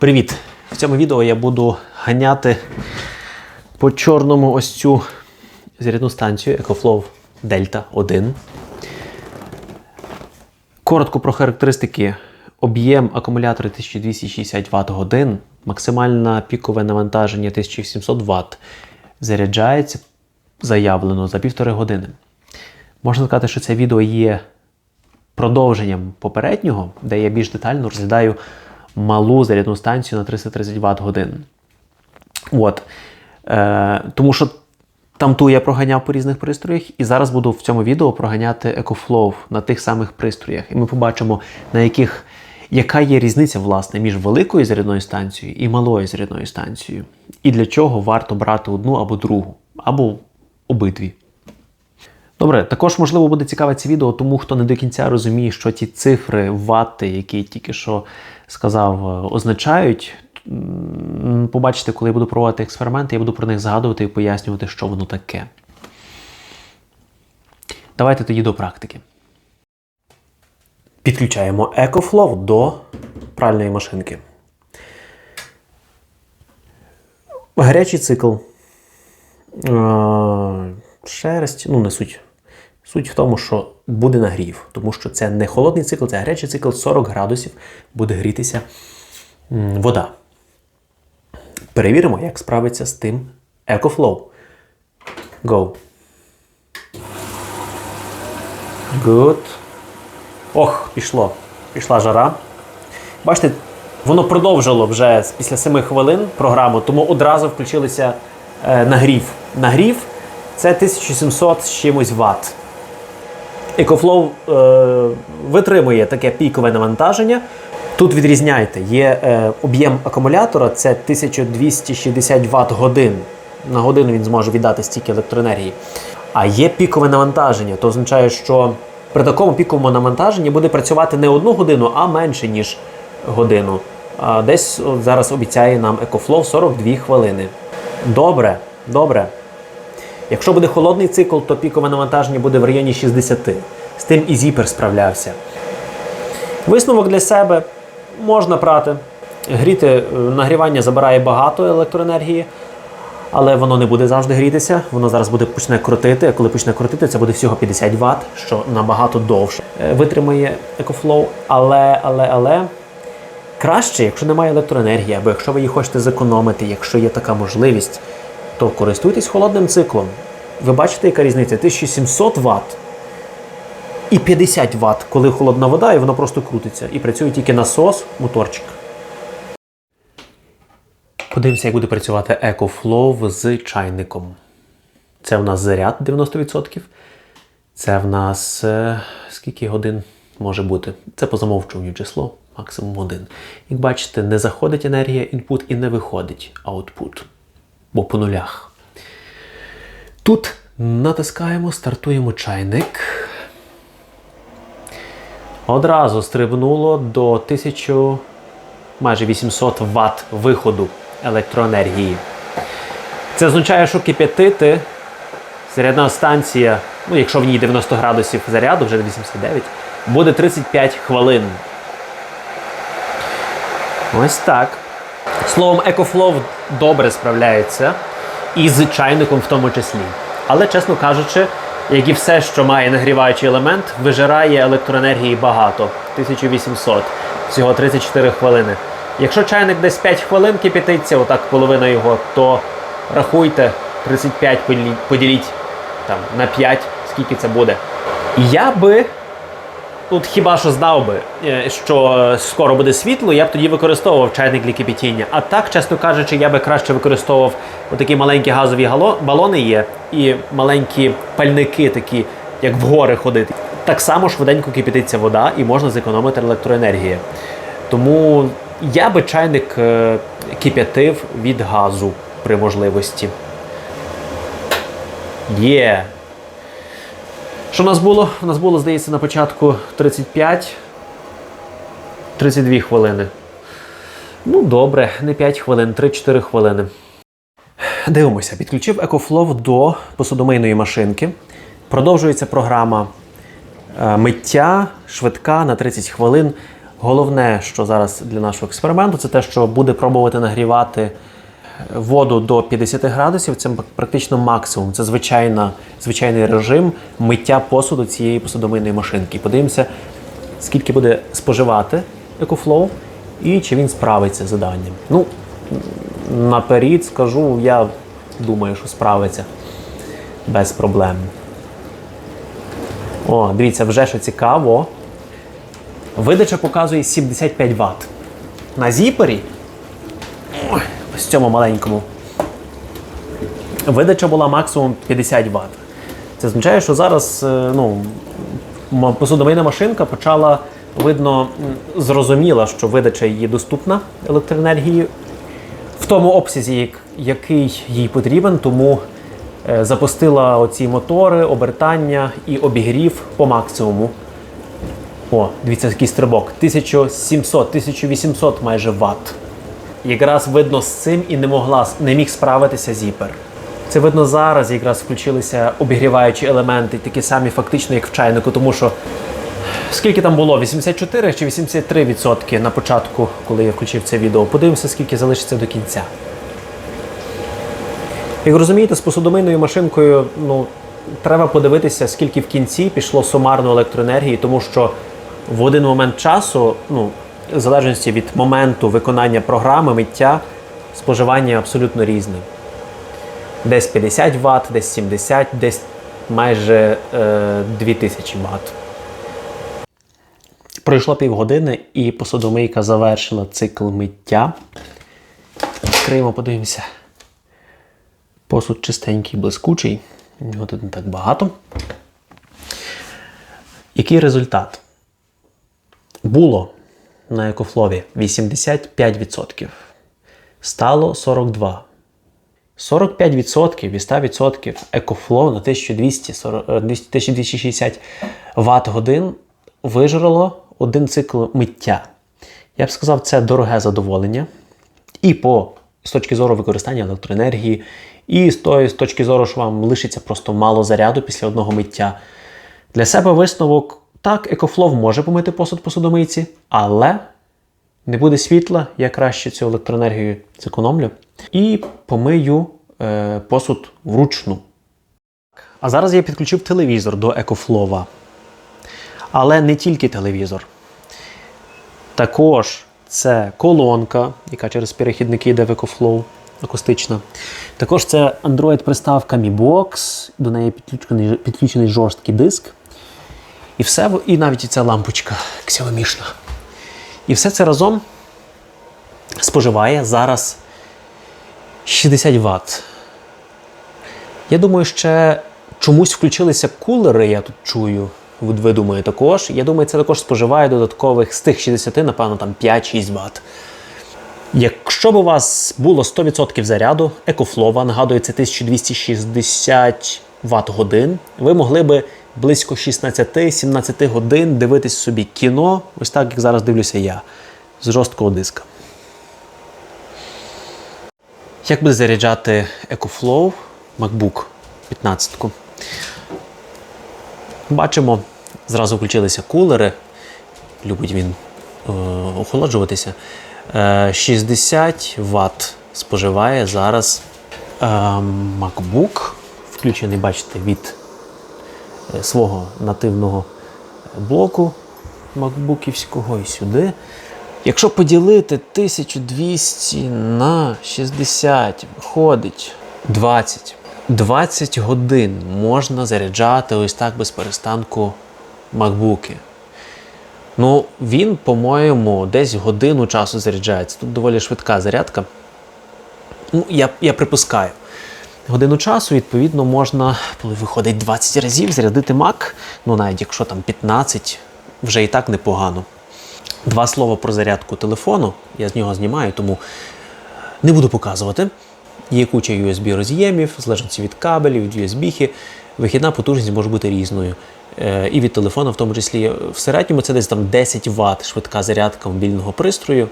Привіт! В цьому відео я буду ганяти по чорному ось цю зарядну станцію EcoFlow Delta 1. Коротко про характеристики. Об'єм акумулятора 1260 Вт годин, максимальне пікове навантаження 1700 Вт. Заряджається заявлено за півтори години. Можна сказати, що це відео є продовженням попереднього, де я більш детально розглядаю малу зарядну станцію на 330 Вт годин. От. Е, тому що там ту я проганяв по різних пристроях, і зараз буду в цьому відео проганяти EcoFlow на тих самих пристроях. І ми побачимо, на яких, яка є різниця власне, між великою зарядною станцією і малою зарядною станцією. І для чого варто брати одну або другу, або обидві. Добре, також можливо буде цікаве це відео, тому хто не до кінця розуміє, що ті цифри, вати, які тільки що сказав, е, означають. Побачите, коли я буду проводити експерименти, я буду про них згадувати і пояснювати, що воно таке. Давайте тоді до практики. Підключаємо EcoFlow до пральної машинки. Гарячий цикл. Е, Шерсть, ну не суть. Суть в тому, що буде нагрів, тому що це не холодний цикл, це гарячий цикл 40 градусів буде грітися вода. Перевіримо, як справиться з тим EcoFlow. Go. Good. Ох, пішло. Пішла жара. Бачите, воно продовжило вже після 7 хвилин програму, тому одразу включилися е, нагрів. Нагрів це 1700 з чимось ватт. EcoFlow е, витримує таке пікове навантаження. Тут відрізняйте, є е, об'єм акумулятора це 1260 Вт годин. На годину він зможе віддати стільки електроенергії. А є пікове навантаження. То означає, що при такому піковому навантаженні буде працювати не одну годину, а менше, ніж годину. Десь зараз обіцяє нам EcoFlow 42 хвилини. Добре, добре. Якщо буде холодний цикл, то пікове навантаження буде в районі 60. З тим і зіпер справлявся. Висновок для себе можна прати. Гріти е, нагрівання забирає багато електроенергії, але воно не буде завжди грітися. Воно зараз буде почне крутити. А коли почне крутити, це буде всього 50 Вт, що набагато довше е, витримає EcoFlow. Але, але, але краще, якщо немає електроенергії, або якщо ви її хочете зекономити, якщо є така можливість, то користуйтесь холодним циклом. Ви бачите, яка різниця? 1700 Вт і 50 Вт, коли холодна вода, і воно просто крутиться. І працює тільки насос, моторчик. Подивимося, як буде працювати EcoFlow з чайником. Це в нас заряд 90%. Це в нас е, скільки годин може бути? Це по замовчуванню число, максимум один. Як бачите, не заходить енергія input і не виходить output, бо по нулях. Тут натискаємо, стартуємо чайник. Одразу стрибнуло до 1000, майже 800 Вт виходу електроенергії. Це означає, що кип'ятити зарядна станція, ну якщо в ній 90 градусів заряду, вже 89, буде 35 хвилин. Ось так. Словом, EcoFlow добре справляється і з чайником в тому числі. Але, чесно кажучи, як і все, що має нагріваючий елемент, вижирає електроенергії багато 1800, всього 34 хвилини. Якщо чайник десь 5 хвилин кипятиться, отак половина його, то рахуйте 35 поділіть, поділіть там, на 5, скільки це буде. Я би Тут хіба що знав би, е, що скоро буде світло, я б тоді використовував чайник для кипятіння. А так, чесно кажучи, я би краще використовував отакі маленькі газові балони є і маленькі пальники, такі, як в гори ходити. Так само швиденько кипятиться вода і можна зекономити електроенергію. Тому я би чайник е, кип'ятив від газу при можливості. Є. Що у нас було? У нас було, здається, на початку 35. 32 хвилини. Ну, добре, не 5 хвилин, 3-4 хвилини. Дивимося, підключив EcoFlow до посудомийної машинки. Продовжується програма е, миття швидка на 30 хвилин. Головне, що зараз для нашого експерименту, це те, що буде пробувати нагрівати воду до 50 градусів. Це практично максимум. Це звичайна, звичайний режим миття посуду цієї посудомийної машинки. Подивимося, скільки буде споживати EcoFlow і чи він справиться з заданням. Ну, наперед скажу, я думаю, що справиться без проблем. О, дивіться, вже що цікаво. Видача показує 75 Вт. На зіпері, ось цьому маленькому, видача була максимум 50 Вт. Це означає, що зараз е, ну, посудомийна машинка почала, видно, зрозуміла, що видача її доступна електроенергії в тому обсязі, який їй потрібен, тому е, запустила оці мотори, обертання і обігрів по максимуму. О, дивіться, який стрибок. 1700-1800 майже ватт. Якраз видно з цим і не могла не міг справитися зіпер. Це видно зараз, якраз включилися обігріваючі елементи, такі самі фактично, як в чайнику, тому що скільки там було? 84 чи 83% на початку, коли я включив це відео. Подивимося, скільки залишиться до кінця. Як розумієте, з посудомийною машинкою ну, треба подивитися, скільки в кінці пішло сумарно електроенергії, тому що в один момент часу, ну, в залежності від моменту виконання програми, миття, споживання абсолютно різне. Десь 50 Вт, десь 70, десь майже е, 2000 Вт. Пройшло півгодини і посудомийка завершила цикл миття. Відкриємо, подивимося. Посуд чистенький, блискучий. Його тут не так багато. Який результат? Було на екофлові 85%. Стало 42%. 45% і 100% екофлоу на 1240 е, 1260 Вт годин вижрало один цикл миття. Я б сказав, це дороге задоволення. І по з точки зору використання електроенергії, і з тої з точки зору, що вам лишиться просто мало заряду після одного миття. Для себе висновок: так, екофлов може помити посуд посудомийці, але не буде світла, я краще цю електроенергію зекономлю. І помию е, посуд вручну. А зараз я підключив телевізор до екофлова. Але не тільки телевізор. Також це колонка, яка через перехідники йде в EcoFlow, акустична. Також це Android-приставка Mi Box, до неї підключений, підключений жорсткий диск. І все, і навіть і ця лампочка Xiaomi-шна. І все це разом споживає зараз 60 Вт. Я думаю, ще чомусь включилися кулери, я тут чую. Ви думаєте також. Я думаю, це також споживає додаткових з тих 60, напевно, там 5-6 Вт. Якщо б у вас було 100% заряду, екофлова, нагадую, це 1260 Вт годин, ви могли би близько 16-17 годин дивитись собі кіно, ось так, як зараз дивлюся я, з жорсткого диска. Як буде заряджати EcoFlow MacBook 15? Бачимо, зразу включилися кулери. Любить він е, охолоджуватися. Е, 60 Вт споживає зараз е, MacBook, включений, бачите, від свого нативного блоку макбуківського і сюди. Якщо поділити 1200 на 60, виходить 20. 20 годин можна заряджати ось так без перестанку макбуки. Ну, він, по-моєму, десь годину часу заряджається. Тут доволі швидка зарядка. Ну, я, я припускаю. Годину часу, відповідно, можна, коли виходить 20 разів, зарядити Mac. Ну, навіть якщо там 15, вже і так непогано. Два слова про зарядку телефону. Я з нього знімаю, тому не буду показувати. Є куча USB роз'ємів, залежності від кабелів, від USB. Вихідна потужність може бути різною. Е, І від телефона, в тому числі. В середньому це десь там 10 Вт швидка зарядка мобільного пристрою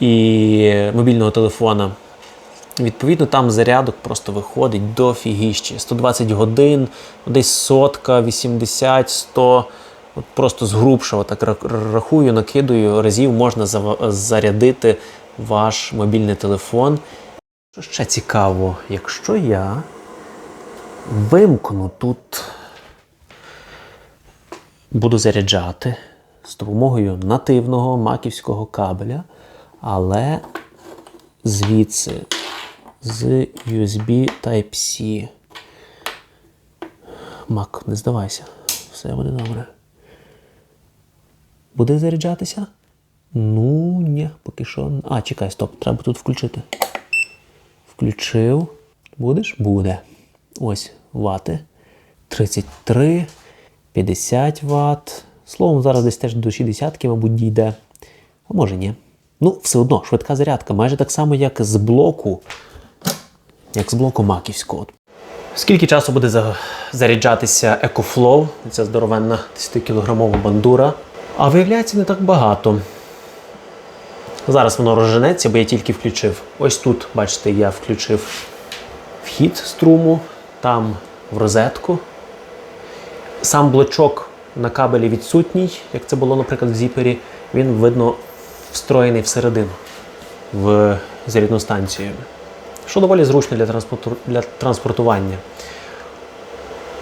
і мобільного телефона. Відповідно, там зарядок просто виходить до фігіщі. 120 годин, десь сотка, 80, 100 От просто згрубшого так рахую, накидую разів можна зарядити ваш мобільний телефон. Що ще цікаво, якщо я вимкну тут, буду заряджати з допомогою нативного маківського кабеля, але звідси з USB Type-C. Мак, не здавайся. Все буде добре. Буде заряджатися? Ну, ні, поки що. А, чекай, стоп, треба тут включити. Включив. Будеш? Буде. Ось вати. 33, 50 Вт. Словом, зараз десь теж до 60, мабуть, дійде. А може ні. Ну, все одно, швидка зарядка. Майже так само, як з блоку, як з блоку маківського. Скільки часу буде заряджатися EcoFlow? Ця здоровенна 10-кілограмова бандура. А виявляється, не так багато. Зараз воно розженеться, бо я тільки включив. Ось тут, бачите, я включив вхід струму, там в розетку. Сам блочок на кабелі відсутній, як це було, наприклад, в зіпері. Він, видно, встроєний всередину в зарядну станцію. Що доволі зручно для, транспорту, для транспортування.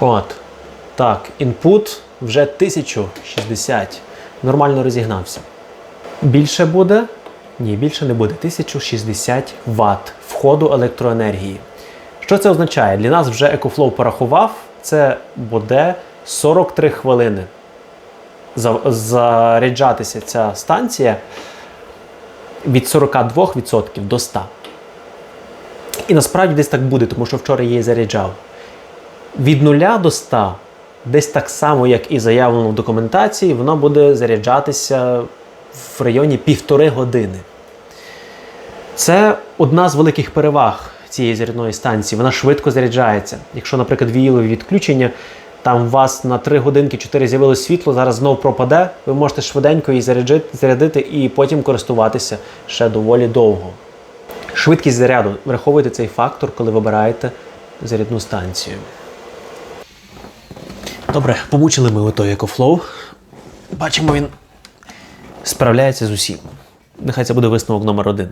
От. Так, інпут вже 1060. Нормально розігнався. Більше буде? Ні, більше не буде. 1060 Вт входу електроенергії. Що це означає? Для нас вже EcoFlow порахував, це буде 43 хвилини. Заряджатися ця станція від 42% до 100%. І насправді десь так буде, тому що вчора її заряджав. Від 0 до 100, десь так само, як і заявлено в документації, воно буде заряджатися в районі півтори години. Це одна з великих переваг цієї зарядної станції. Вона швидко заряджається. Якщо, наприклад, віялові відключення, там у вас на 3 годинки 4 з'явилось світло, зараз знов пропаде, ви можете швиденько її зарядити і потім користуватися ще доволі довго. Швидкість заряду. Враховуйте цей фактор, коли вибираєте зарядну станцію. Добре, помучили ми отой EcoFlow. Бачимо, він справляється з усім. Нехай це буде висновок номер один.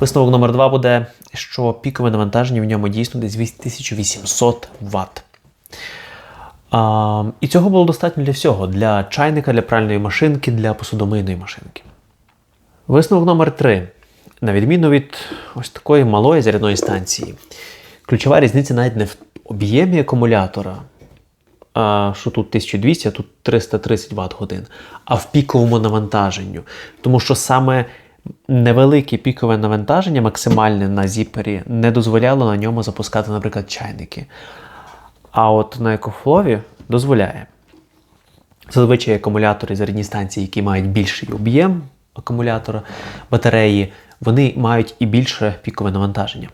Висновок номер два буде, що пікове навантаження в ньому дійсно десь 1800 Вт. А, і цього було достатньо для всього: для чайника, для пральної машинки, для посудомийної машинки. Висновок номер 3 На відміну від ось такої малої зарядної станції, ключова різниця навіть не в об'ємі акумулятора, а, що тут 1200, а тут 330 Вт годин, а в піковому навантаженню. Тому що саме невелике пікове навантаження, максимальне на зіпері, не дозволяло на ньому запускати, наприклад, чайники. А от на екофлові дозволяє. Зазвичай акумулятори зарядні станції, які мають більший об'єм акумулятора, батареї, вони мають і більше пікове навантаження.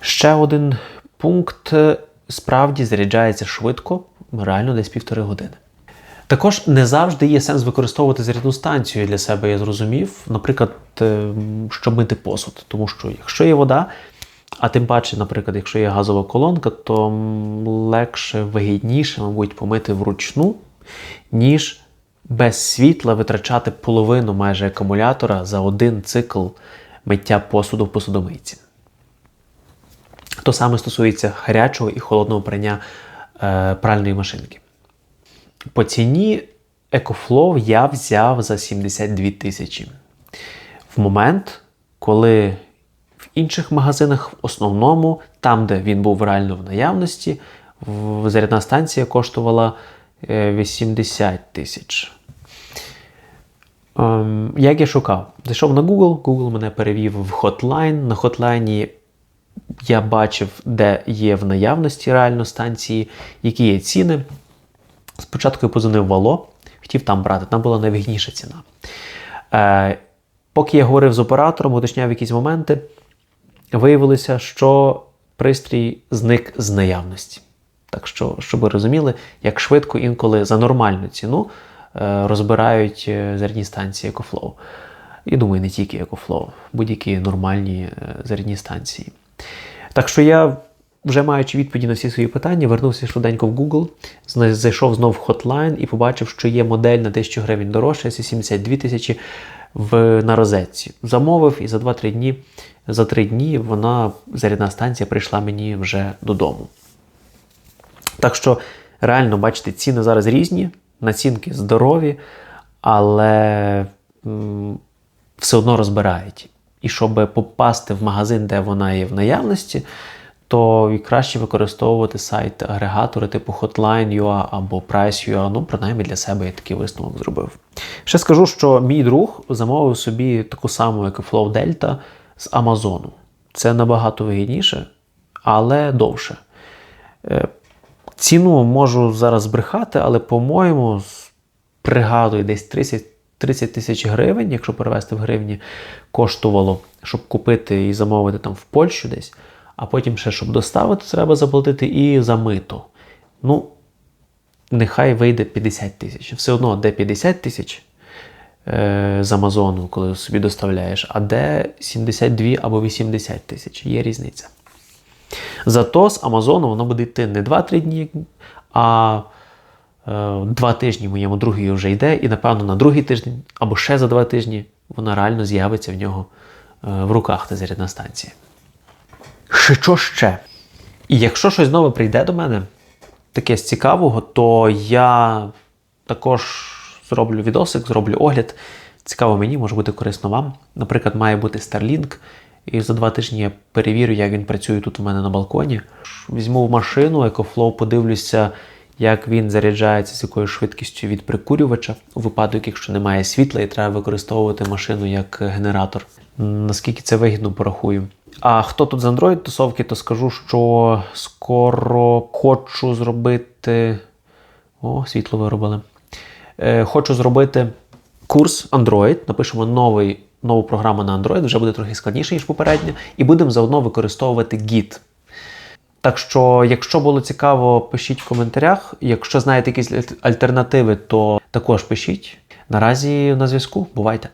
Ще один пункт е, справді заряджається швидко, реально десь півтори години. Також не завжди є сенс використовувати зарядну станцію для себе, я зрозумів, наприклад, е, щоб мити посуд. Тому що якщо є вода, а тим паче, наприклад, якщо є газова колонка, то легше, вигідніше, мабуть, помити вручну, ніж без світла витрачати половину майже акумулятора за один цикл миття посуду в посудомийці. То саме стосується гарячого і холодного прання е, пральної машинки. По ціні EcoFlow я взяв за 72 тисячі. В момент, коли в інших магазинах, в основному, там, де він був реально в наявності, зарядна станція коштувала 80 тисяч. Ем, як я шукав? Зайшов на Google, Google мене перевів в Hotline. На Hotline я бачив, де є в наявності реально станції, які є ціни. Спочатку я позвонив Вало, хотів там брати, там була найвигідніша ціна. Е, поки я говорив з оператором, уточняв якісь моменти, виявилося, що пристрій зник з наявності. Так що, щоб ви розуміли, як швидко інколи за нормальну ціну е, розбирають е, зарядні станції EcoFlow. І думаю, не тільки EcoFlow, будь-які нормальні е, зарядні станції. Так що я вже маючи відповіді на всі свої питання, вернувся швиденько в Google, зайшов знов в Hotline і побачив, що є модель на 1000 гривень дорожча, це 72 тисячі в на розетці. Замовив і за 2-3 дні, за 3 дні вона зарядна станція прийшла мені вже додому. Так що реально, бачите, ціни зараз різні, націнки здорові, але все одно розбирають. І щоб попасти в магазин, де вона є в наявності, то і краще використовувати сайт агрегатори типу Hotline.ua або Price.ua. Ну, принаймні для себе я такий висновок зробив. Ще скажу, що мій друг замовив собі таку саму, як і Flow Delta з Амазону. Це набагато вигідніше, але довше. Ціну можу зараз збрехати, але, по-моєму, пригадую, десь 30 30 тисяч гривень, якщо перевести в гривні, коштувало, щоб купити і замовити там в Польщу десь. А потім ще, щоб доставити, треба заплатити і за мито. Ну, нехай вийде 50 тисяч. Все одно, де 50 тисяч е, з Амазону, коли собі доставляєш, а де 72 або 80 тисяч. Є різниця. Зато з Амазону воно буде йти не 2-3 дні, а е, 2 тижні моєму другий вже йде, і напевно на другий тиждень або ще за 2 тижні вона реально з'явиться в нього е, в руках та зарядна станція. Що ще? І якщо щось нове прийде до мене, таке з цікавого, то я також зроблю відосик, зроблю огляд. Цікаво мені, може бути корисно вам. Наприклад, має бути Starlink, і за два тижні я перевірю, як він працює тут у мене на балконі. Візьму в машину, EcoFlow, подивлюся, як він заряджається з якою швидкістю від прикурювача, у випадок, якщо немає світла і треба використовувати машину як генератор. Наскільки це вигідно, порахую. А хто тут з Android тусовки, то скажу, що скоро хочу зробити. О, світло виробили. Е, хочу зробити курс Android. Напишемо новий, нову програму на Android, вже буде трохи складніше, ніж попередньо, і будемо заодно використовувати Git. Так що, якщо було цікаво, пишіть в коментарях. Якщо знаєте якісь альтернативи, то також пишіть. Наразі на зв'язку. Бувайте!